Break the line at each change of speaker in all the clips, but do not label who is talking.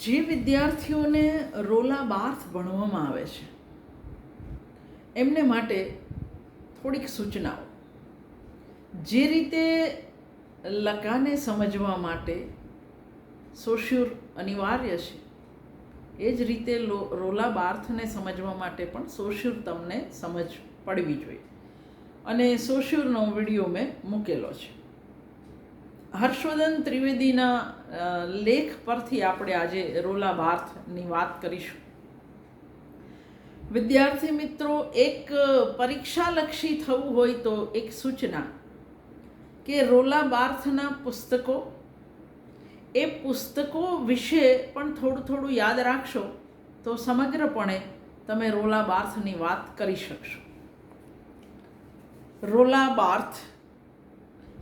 જે વિદ્યાર્થીઓને રોલા બાર્થ ભણવામાં આવે છે, એમને માટે થોડીક સૂચનાઓ. જે રીતે લકાને સમજવા માટે સોશ્યુર અનિવાર્ય છે, એ જ રીતે રોલા બાર્થને સમજવા માટે પણ સોશ્યુર તમને સમજ પડવી જોઈએ. અને સોશ્યુરનો વીડિયો મેં મૂકેલો છે. હર્ષવર્ધન ત્રિવેદીના લેખ પરથી આપણે આજે રોલા બાર્થની વાત કરીશું. વિદ્યાર્થી મિત્રો, એક પરીક્ષાલક્ષી થવું હોય તો એક સૂચના કે રોલા બાર્થના પુસ્તકો, એ પુસ્તકો વિશે પણ થોડું થોડું યાદ રાખશો તો સમગ્રપણે તમે રોલા બાર્થની વાત કરી શકશો. રોલા બાર્થ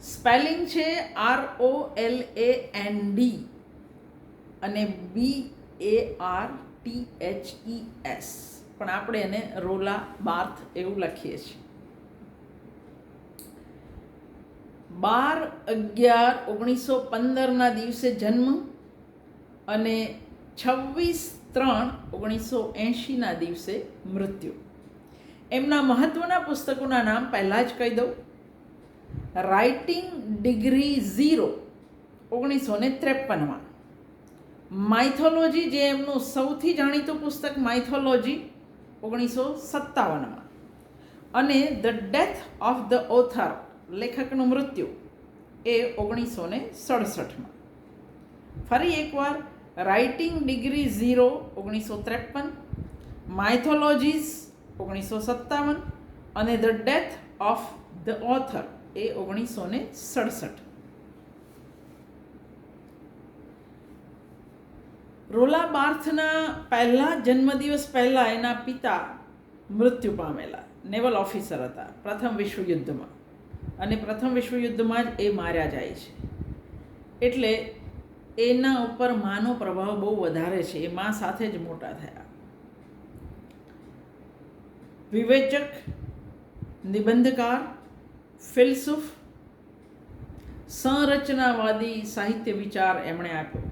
સ્પેલિંગ છે R O L A N D અને B A R T H E S. પણ આપણે એને રોલા બાર્થ એવું લખીએ છીએ. બાર અગિયાર ઓગણીસો પંદરના દિવસે જન્મ અને છવ્વીસ ત્રણ ઓગણીસો એંશીના દિવસે મૃત્યુ. એમના મહત્ત્વના પુસ્તકોના નામ પહેલાં જ કહી દઉં. રાઇટિંગ ડિગ્રી ઝીરો ઓગણીસો ને ત્રેપનમાં. માઇથોલોજી જે એમનું સૌથી જાણીતું પુસ્તક માઇથોલોજી ઓગણીસો સત્તાવનમાં. અને the death of the author લેખકનું મૃત્યુ, એ ઓગણીસો ને સડસઠમાં. ફરી એકવાર રાઇટિંગ ડિગ્રી ઝીરો ઓગણીસો ત્રેપન માઇથોલોજીસ ઓગણીસો સત્તાવન, અને the death of the author એ ઓગણીસો ને સડસઠ. રોલા બાર્થના પહેલા જન્મદિવસ પહેલાં એના પિતા મૃત્યુ પામેલા, નેવલ ઓફિસર હતા, પ્રથમ વિશ્વયુદ્ધમાં. અને પ્રથમ વિશ્વયુદ્ધમાં જ એ માર્યા જાય છે. એટલે એના ઉપર માનો પ્રભાવ બહુ વધારે છે, એ મા સાથે જ મોટા થયા. વિવેચક, નિબંધકાર ફિલસુફ, સંરચનાવાદી સાહિત્ય વિચાર એમણે આપ્યો.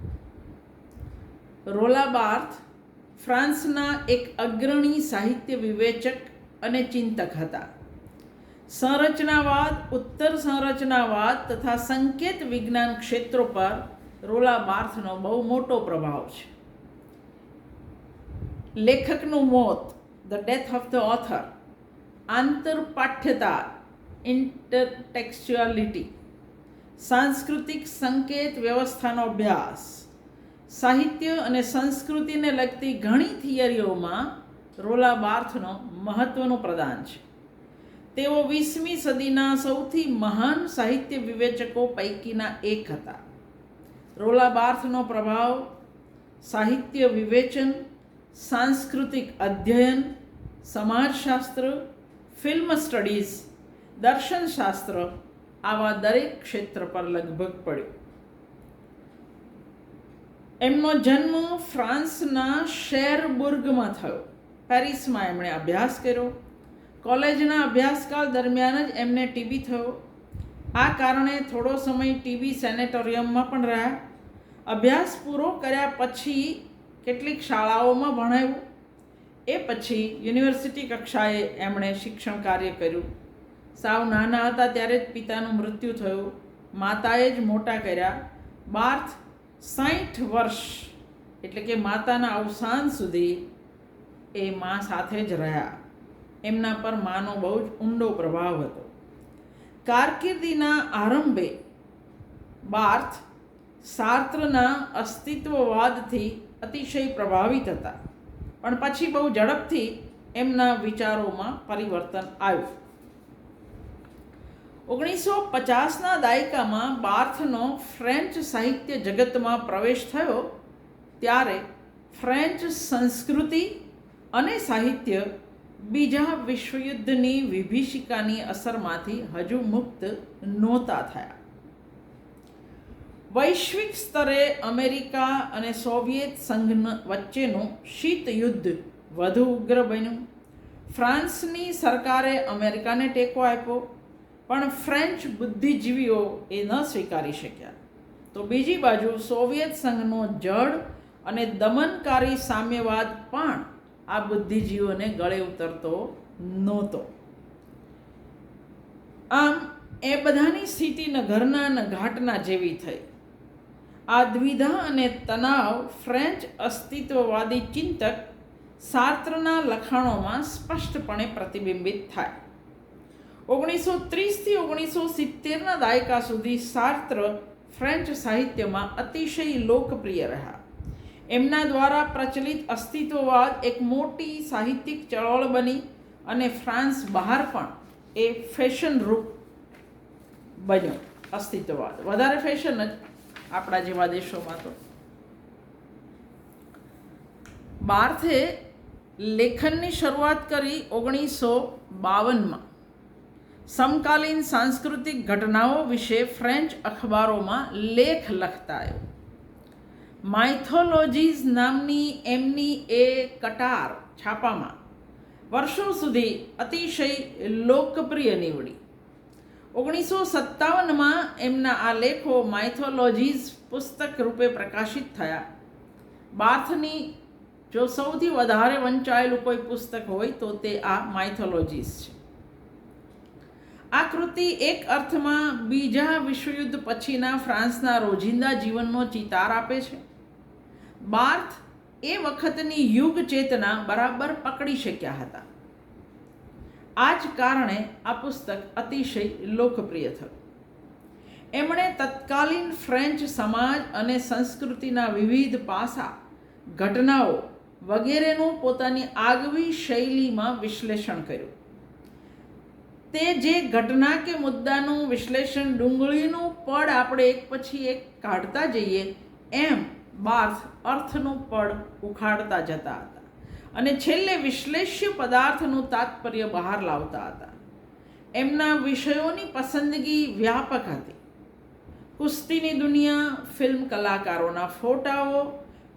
રોલા બાર્થ ફ્રાન્સના એક અગ્રણી સાહિત્ય વિવેચક અને ચિંતક હતા. સંરચનાવાદ, ઉત્તર સંરચનાવાદ તથા સંકેત વિજ્ઞાન ક્ષેત્રો પર રોલા બાર્થનો બહુ મોટો પ્રભાવ છે. લેખકનું મોત, the death of the author, આંતરપાઠ્યતા intertextuality સાંસ્કૃતિક સંકેત વ્યવસ્થાનો અભ્યાસ. સાહિત્ય અને સંસ્કૃતિને લગતી ઘણી થિયરીઓમાં રોલા બાર્થનો મહત્વનું પ્રદાન છે. તેઓ વીસમી સદીના સૌથી મહાન સાહિત્ય વિવેચકો પૈકીના એક હતા. રોલા બાર્થનો પ્રભાવ, સાહિત્ય વિવેચન, સાંસ્કૃતિક અધ્યયન, સમાજશાસ્ત્ર, ફિલ્મ સ્ટડીઝ દર્શનશાસ્ત્ર આવા દરેક ક્ષેત્ર પર લગભગ પડ્યો. એમનો જન્મ ફ્રાન્સના શેરબુર્ગમાં થયો. પેરિસમાં એમણે અભ્યાસ કર્યો. કોલેજના અભ્યાસકાળ દરમિયાન જ એમને ટીબી થયો. આ કારણે થોડો સમય ટીબી સેનેટોરિયમમાં પણ રહ્યા. અભ્યાસ પૂરો કર્યા પછી કેટલીક શાળાઓમાં ભણાવ્યું એ પછી યુનિવર્સિટી કક્ષાએ એમણે શિક્ષણ કાર્ય કર્યું. સાવ નાના હતા ત્યારે જ પિતાનું મૃત્યુ થયું. માતાએ જ મોટા કર્યા. બાર્થ સાઠ વર્ષ, એટલે કે માતાના અવસાન સુધી એ મા સાથે જ રહ્યા. એમના પર માનો બહુ જ ઊંડો પ્રભાવ હતો. કારકિર્દીના આરંભે બાર્થ સાર્ત્રના અસ્તિત્વવાદથી અતિશય પ્રભાવિત હતા. પણ પછી બહુ ઝડપથી એમના વિચારોમાં પરિવર્તન આવ્યું. ઓગણીસો પચાસના દાયકામાં બાર્થનો ફ્રેન્ચ સાહિત્ય જગતમાં પ્રવેશ થયો ત્યારે ફ્રેન્ચ સંસ્કૃતિ અને સાહિત્ય બીજા વિશ્વયુદ્ધની વિભીષિકાની અસરમાંથી હજુ મુક્ત નહોતા થયા. વૈશ્વિક સ્તરે અમેરિકા અને સોવિયેત સંઘ વચ્ચેનું શીત યુદ્ધ વધુ ઉગ્ર બન્યું. ફ્રાન્સની સરકારે અમેરિકાને ટેકો આપ્યો. પણ ફ્રેન્ચ બુદ્ધિજીવીઓ એ ન સ્વીકારી શક્યા. તો બીજી બાજુ સોવિયત સંઘનો જડ અને દમનકારી સામ્યવાદ પણ આ બુદ્ધિજીવીઓને ગળે ઉતરતો નહોતો. આમ, એ બધાની સ્થિતિ ન ઘરના ન ઘાટના જેવી થઈ. આ દ્વિધા અને તણાવ ફ્રેન્ચ અસ્તિત્વવાદી ચિંતક સાર્ત્રના લખાણોમાં સ્પષ્ટપણે પ્રતિબિંબિત થાય. ઓગણીસો ત્રીસથી ઓગણીસો સિત્તેરના દાયકા સુધી સાર્ત્ર ફ્રેન્ચ સાહિત્યમાં અતિશય લોકપ્રિય રહ્યા. એમના દ્વારા પ્રચલિત અસ્તિત્વવાદ એક મોટી સાહિત્યિક ચળવળ બની અને ફ્રાન્સ બહાર પણ એ ફેશન રૂપ બન્યો, અસ્તિત્વવાદ. વધારે ફેશન જ આપણા જેવા દેશોમાં તો. બાર્થે લેખનની શરૂઆત કરી ઓગણીસો બાવનમાં. સમકાલીન સાંસ્કૃતિક ઘટનાઓ વિશે ફ્રેન્ચ અખબારોમાં લેખ લખતા આવ્યો માઇથોલોજીઝ નામની એમની એ કટાર છાપામાં વર્ષો સુધી અતિશય લોકપ્રિય નીવડી. ઓગણીસો સત્તાવનમાં એમના આ લેખો માઇથોલોજીઝ પુસ્તક રૂપે પ્રકાશિત થયા. બાથની જો સૌથી વધારે વંચાયેલું કોઈ પુસ્તક હોય તો તે આ માઇથોલોજીસ છે. આ કૃતિ એક અર્થમાં બીજા વિશ્વયુદ્ધ પછીના ફ્રાન્સના રોજિંદા જીવનનો ચિતાર આપે છે. બાર્થ એ વખતની યુગ ચેતના બરાબર પકડી શક્યા હતા. આ જ કારણે આ પુસ્તક અતિશય લોકપ્રિય થયું. એમણે તત્કાલીન ફ્રેન્ચ સમાજ અને સંસ્કૃતિના વિવિધ પાસા, ઘટનાઓ વગેરેનું પોતાની આગવી શૈલીમાં વિશ્લેષણ કર્યું. તે જે ઘટના કે મુદ્દાનું વિશ્લેષણ ડુંગળીનું પડ આપણે એક પછી એક કાઢતા જઈએ, એમ બાર્થ અર્થનું પડ ઉખાડતા જતા હતા. અને છેલ્લે વિશ્લેષ્ય પદાર્થનું તાત્પર્ય બહાર લાવતા હતા. એમના વિષયોની પસંદગી વ્યાપક હતી. કુસ્તીની દુનિયા, ફિલ્મ કલાકારોના ફોટાઓ,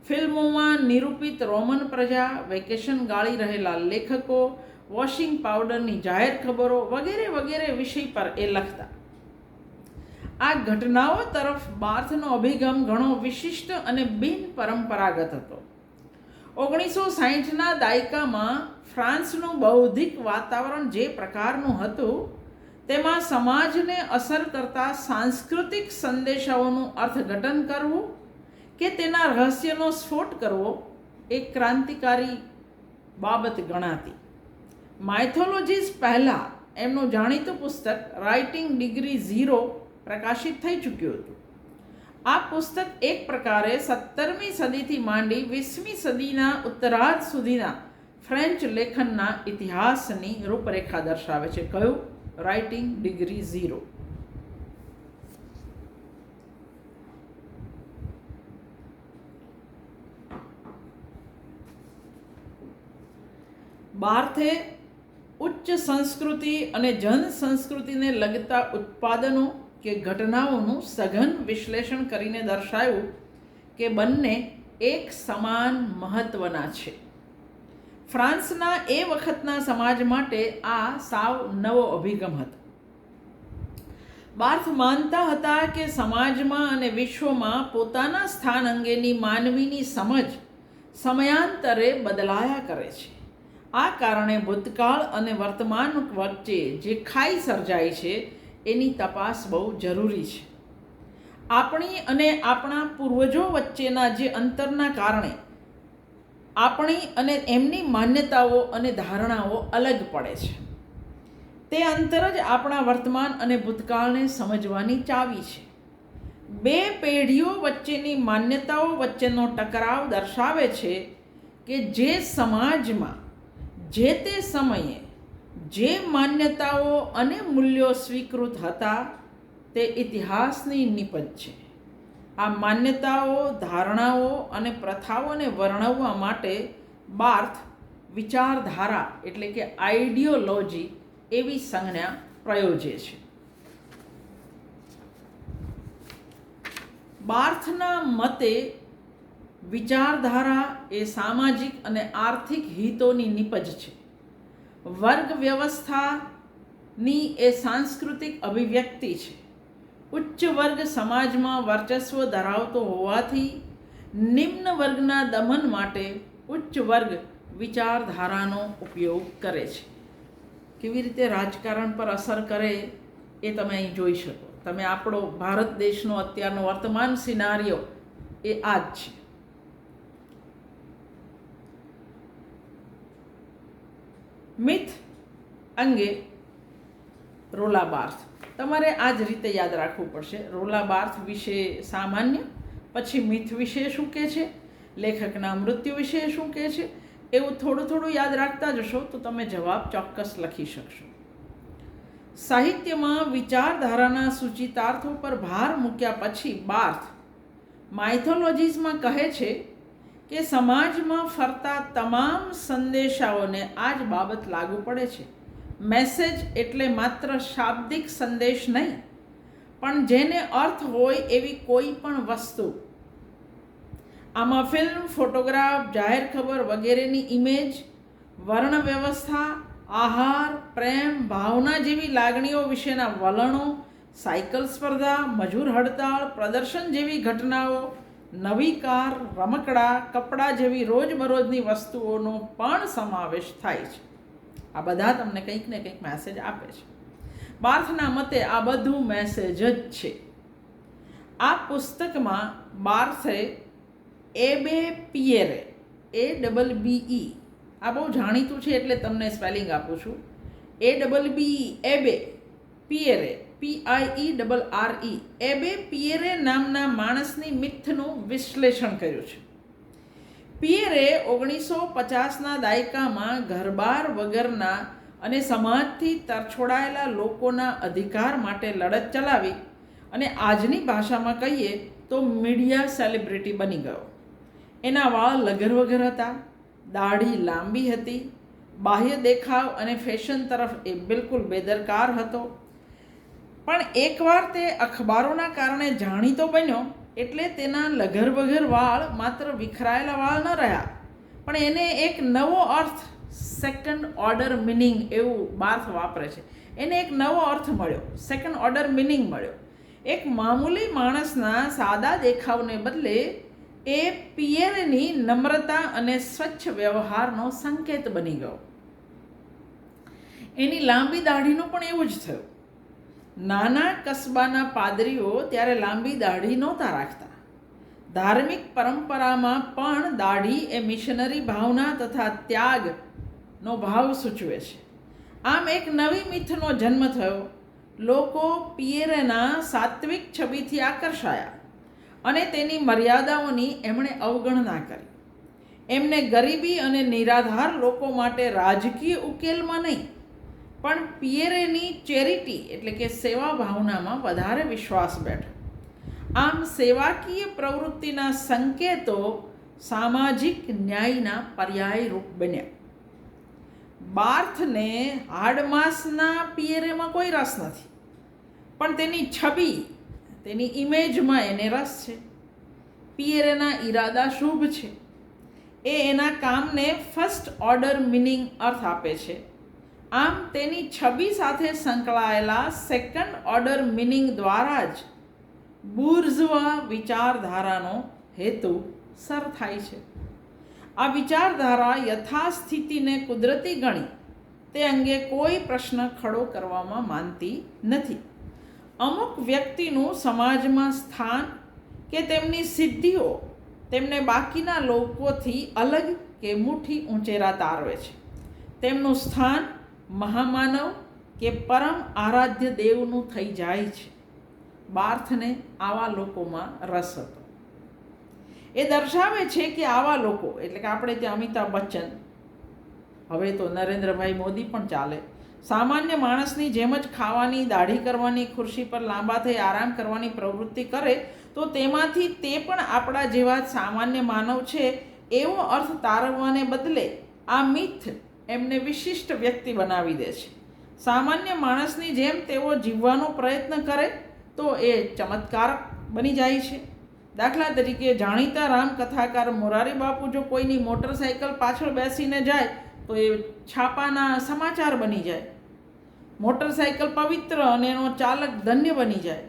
ફિલ્મોમાં નિરૂપિત રોમન પ્રજા, વેકેશન ગાળી રહેલા લેખકો વોશિંગ પાવડરની જાહેર ખબરો વગેરે વગેરે વિષય પર એ લખતા. આ ઘટનાઓ તરફ બાર્થનો અભિગમ ઘણો વિશિષ્ટ અને બિન પરંપરાગત હતો. ઓગણીસો સાહીઠના દાયકામાં ફ્રાન્સનું બૌદ્ધિક વાતાવરણ જે પ્રકારનું હતું, તેમાં સમાજને અસર કરતા સાંસ્કૃતિક સંદેશાઓનું અર્થઘટન કરવું કે તેના રહસ્યનો સ્ફોટ કરવો એક ક્રાંતિકારી બાબત ગણાતી. માઇથોલોજીસ પહેલાં એમનું જાણીતું પુસ્તક રાઇટિંગ ડિગ્રી ઝીરો પ્રકાશિત થઈ ચૂક્યું હતું. આ પુસ્તક એક પ્રકારે સત્તરમી સદીથી માંડી વીસમી સદીના ઉત્તરાર્ધ સુધીના ફ્રેન્ચ લેખનના ઇતિહાસની રૂપરેખા દર્શાવે છે. કયું? રાઇટિંગ ડિગ્રી ઝીરો બાર્થે ઉચ્ચ સંસ્કૃતિ અને જન સંસ્કૃતિને લગતા ઉત્પાદનો કે ઘટનાઓનું સઘન વિશ્લેષણ કરીને દર્શાવ્યું કે બંને એક સમાન મહત્ત્વના છે. ફ્રાન્સના એ વખતના સમાજ માટે આ સાવ નવો અભિગમ હતો. બાર્થ માનતા હતા કે સમાજમાં અને વિશ્વમાં પોતાના સ્થાન અંગેની માનવીની સમજ સમયાંતરે બદલાયા કરે છે. આ કારણે ભૂતકાળ અને વર્તમાન વચ્ચે જે ખાઈ સર્જાય છે, એની તપાસ બહુ જરૂરી છે. આપણી અને આપણા પૂર્વજો વચ્ચેના જે અંતરના કારણે આપણી અને એમની માન્યતાઓ અને ધારણાઓ અલગ પડે છે. તે અંતર જ આપણા વર્તમાન અને ભૂતકાળને સમજવાની ચાવી છે. બે પેઢીઓ વચ્ચેની માન્યતાઓ વચ્ચેનો ટકરાવ દર્શાવે છે કે જે સમાજમાં જે તે સમયે જે માન્યતાઓ અને મૂલ્યો સ્વીકૃત હતા, તે ઇતિહાસની નિપજ છે. આ માન્યતાઓ, ધારણાઓ અને પ્રથાઓને વર્ણવવા માટે બાર્થ, વિચારધારા એટલે કે આઈડિયોલોજી એવી સંજ્ઞા પ્રયોજે છે. બાર્થના મતે વિચારધારા એ સામાજિક અને આર્થિક હિતોની નિપજ છે. વર્ગ વ્યવસ્થાની એ સાંસ્કૃતિક અભિવ્યક્તિ છે. ઉચ્ચ વર્ગ સમાજમાં વર્ચસ્વ ધરાવતો હોવાથી નિમ્ન વર્ગના દમન માટે ઉચ્ચ વર્ગ વિચારધારાનો ઉપયોગ કરે છે. કેવી રીતે રાજકારણ પર અસર કરે એ તમે અહીં જોઈ શકો. તમે આપણો ભારત દેશનો અત્યારનો વર્તમાન સિનારીઓ એ આ જ છે. મિથ અંગે રોલા બાર્થ. તમારે આ જ રીતે યાદ રાખવું પડશે. રોલા બાર્થ વિશે સામાન્ય, પછી મિથ વિશે શું કહે છે? લેખકના મૃત્યુ વિશે શું કહે છે? એવું થોડું થોડું યાદ રાખતા જશો તો તમે જવાબ ચોક્કસ લખી શકશો. સાહિત્યમાં વિચારધારાના સૂચિતાર્થો પર ભાર મૂક્યા પછી બાર્થ માઇથોલોજીસમાં કહે છે કે સમાજમાં ફરતા તમામ સંદેશાઓને આ જ બાબત લાગુ પડે છે. મેસેજ એટલે માત્ર શાબ્દિક સંદેશ નહીં, પણ જેને અર્થ હોય એવી કોઈ પણ વસ્તુ. આમાં ફિલ્મ, ફોટોગ્રાફ, જાહેર ખબર વગેરેની ઇમેજ વર્ણ વ્યવસ્થા આહાર, પ્રેમ, ભાવના જેવી લાગણીઓ વિશેના વલણો, સાયકલ સ્પર્ધા, મજૂર હડતાળ, પ્રદર્શન જેવી ઘટનાઓ નવી કાર, રમકડા, કપડાં જેવી રોજબરોજની વસ્તુઓનો પણ સમાવેશ થાય છે. આ બધા તમને કંઈક ને કંઈક મેસેજ આપે છે. બાર્થના મતે આ બધું મેસેજ જ છે. આ પુસ્તકમાં બાર્થે એ બે પિયરે, એ ડબલ બી ઈ. આ બહુ જાણીતું છે એટલે તમને સ્પેલિંગ આપું છું. એ ડબલ બી એ બે પિયરે પી આઈ E double R E abbe Pierre નામના માણસની મિથનું વિશ્લેષણ કર્યું છે. પિયરે ઓગણીસો પચાસના દાયકામાં ઘરબાર વગરના અને સમાજથી તરછોડાયેલા લોકોના અધિકાર માટે લડત ચલાવી અને આજની ભાષામાં કહીએ તો મીડિયા સેલિબ્રિટી બની ગયો. એના વાળ લગર વગર હતા, દાઢી લાંબી હતી, બાહ્ય દેખાવ અને ફેશન તરફ એ બિલકુલ બેદરકાર હતો. પણ એકવાર તે અખબારોના કારણે જાણીતો બન્યો, એટલે તેના લઘર બઘર વાળ માત્ર વિખરાયેલા વાળ ન રહ્યા. પણ એને એક નવો અર્થ સેકન્ડ ઓર્ડર મિનિંગ એવું બાર્થ વાપરે છે. એને એક નવો અર્થ મળ્યો સેકન્ડ ઓર્ડર મિનિંગ મળ્યો. એક મામૂલી માણસના સાદા દેખાવને બદલે એ પિયરની નમ્રતા અને સ્વચ્છ વ્યવહારનો સંકેત બની ગયો. એની લાંબી દાઢીનું પણ એવું જ થયું. નાના કસ્બાના પાદરીઓ ત્યારે લાંબી દાઢી નહોતા રાખતા. ધાર્મિક પરંપરામાં પણ દાઢી એ મિશનરી ભાવના તથા ત્યાગનો ભાવ સૂચવે છે. આમ એક નવી મિથનો જન્મ થયો. લોકો પિયરેના સાત્વિક છબીથી આકર્ષાયા અને તેની મર્યાદાઓની એમણે અવગણના કરી. એમને ગરીબી અને નિરાધાર લોકો માટે રાજકીય ઉકેલમાં નહીં પણ પિયરેની ચેરિટી એટલે કે સેવા ભાવનામાં વધારે વિશ્વાસ બેઠો. આમ સેવાકીય પ્રવૃત્તિના સંકેતો સામાજિક ન્યાયના પર્યાય રૂપ બન્યા. બાર્થને હાડમાસના પિયરેમાં કોઈ રસ નથી, પણ તેની છબી, તેની ઇમેજમાં એને રસ છે. પિયરેના ઈરાદા શુભ છે. એ એના કામને ફર્સ્ટ ઓર્ડર મિનિંગ અર્થ આપે છે. આમ તેની છબી સાથે સંકળાયેલા સેકન્ડ ઓર્ડર મિનિંગ દ્વારા જ બુર્ઝવા વિચારધારાનો હેતુ સર થાય છે. આ વિચારધારા યથાસ્થિતિને કુદરતી ગણી, તે અંગે કોઈ પ્રશ્ન ખડો કરવામાં માનતી નથી. અમુક વ્યક્તિનું સમાજમાં સ્થાન કે તેમની સિદ્ધિઓ તેમને બાકીના લોકોથી અલગ કે મુઠ્ઠી ઊંચેરા તારવે છે. તેમનું સ્થાન મહામાનવ કે પરમ આરાધ્ય દેવનું થઈ જાય છે. બાર્થને આવા લોકોમાં રસ હતો. એ દર્શાવે છે કે આવા લોકો, એટલે કે આપણે ત્યાં અમિતાભ બચ્ચન, હવે તો નરેન્દ્રભાઈ મોદી પણ ચાલે, સામાન્ય માણસની જેમ જ ખાવાની, દાઢી કરવાની, ખુરશી પર લાંબા થઈ આરામ કરવાની પ્રવૃત્તિ કરે, તો તેમાંથી તે પણ આપણા જેવા સામાન્ય માનવ છે, એવો અર્થ તારવવાને બદલે આ મિથ એમને વિશિષ્ટ વ્યક્તિ બનાવી દે છે. સામાન્ય માણસની જેમ તેઓ જીવવાનો પ્રયત્ન કરે તો એ ચમત્કારક બની જાય છે. દાખલા તરીકે જાણીતા રામકથાકાર મોરારી બાપુ જો કોઈની મોટરસાઇકલ પાછળ બેસીને જાય તો એ છાપાના સમાચાર બની જાય. મોટરસાઇકલ પવિત્ર અને એનો ચાલક ધન્ય બની જાય.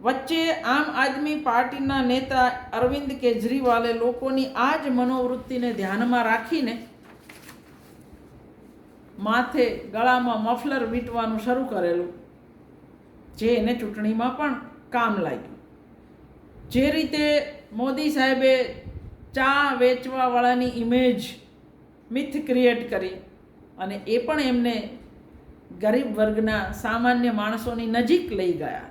વચ્ચે આમ આદમી પાર્ટીના નેતા અરવિંદ કેજરીવાલે લોકોની આ જ મનોવૃત્તિને ધ્યાનમાં રાખીને માથે ગળામાં મફલર વીંટવાનું શરૂ કરેલું. જે એને ચૂંટણીમાં પણ કામ લાગ્યું. જે રીતે મોદી સાહેબે ચા વેચવાવાળાની ઇમેજ મિથ ક્રિએટ કરી અને એ પણ એમને ગરીબ વર્ગના સામાન્ય માણસોની નજીક લઈ ગયા.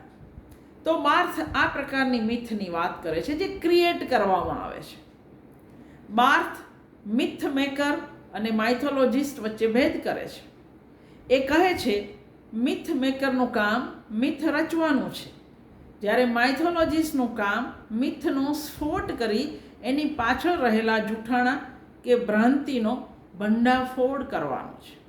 તો બાર્થ આ પ્રકારની મિથની વાત કરે છે જે ક્રિએટ કરવામાં આવે છે. બાર્થ મિથ મેકર અને માઇથોલોજિસ્ટ વચ્ચે ભેદ કરે છે. એ કહે છે મિથ મેકરનું કામ મિથ રચવાનું છે. જ્યારે માઇથોલોજિસ્ટનું કામ મિથનો સ્ફોટ કરી એની પાછળ રહેલા જૂઠાણા કે ભ્રાંતિનો ભંડાફોડ કરવાનો છે.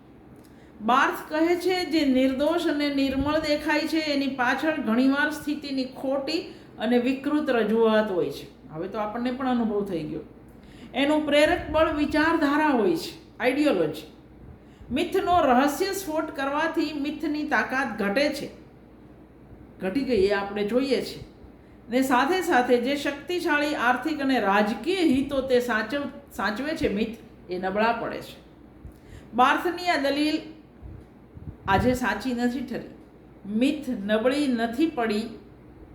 બાર્થ કહે છે, જે નિર્દોષ અને નિર્મળ દેખાય છે, એની પાછળ ઘણીવાર સ્થિતિની ખોટી અને વિકૃત રજૂઆત હોય છે. હવે તો આપણને પણ અનુભવ થઈ ગયો. એનું પ્રેરક બળ વિચારધારા હોય છે આઈડિયોલોજી મિથનો રહસ્ય સ્ફોટ કરવાથી મિથની તાકાત ઘટે છે. ઘટી ગઈ એ આપણે જોઈએ છીએ ને સાથે સાથે જે શક્તિશાળી આર્થિક અને રાજકીય હિતો તે સાચવ, સાચવે છે મિથ, એ નબળા પડે છે. બાર્થની આ દલીલ આજે સાચી નથી ઠરી. મિથ નબળી નથી પડી,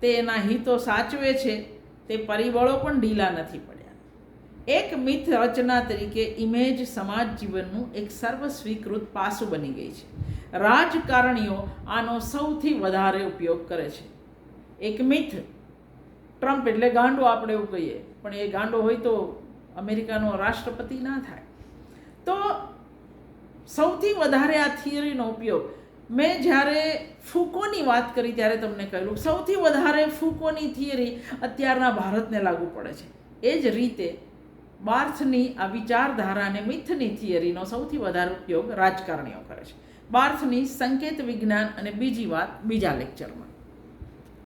તે એના હિતો સાચવે છે, તે પરિબળો પણ ઢીલા નથી પડ્યા એક મિથ રચના તરીકે ઇમેજ સમાજ જીવનનું એક સર્વ સ્વીકૃત પાસું બની ગઈ છે. રાજકારણીઓ આનો સૌથી વધારે ઉપયોગ કરે છે. એક મિથ, ટ્રમ્પ એટલે ગાંડો આપણે એવું કહીએ, પણ એ ગાંડો હોય તો અમેરિકાનો રાષ્ટ્રપતિ ના થાય. તો સૌથી વધારે આ થિયરીનો ઉપયોગ, મેં જ્યારે ફૂકોની વાત કરી ત્યારે તમને કહેલું, સૌથી વધારે ફૂકોની થિયરી અત્યારના ભારતને લાગુ પડે છે. એ જ રીતે બાર્થની આ વિચારધારાને મિથની થિયરીનો સૌથી વધારે ઉપયોગ રાજકારણીઓ કરે છે. બાર્થની સંકેત વિજ્ઞાન અને બીજી વાત બીજા લેક્ચરમાં.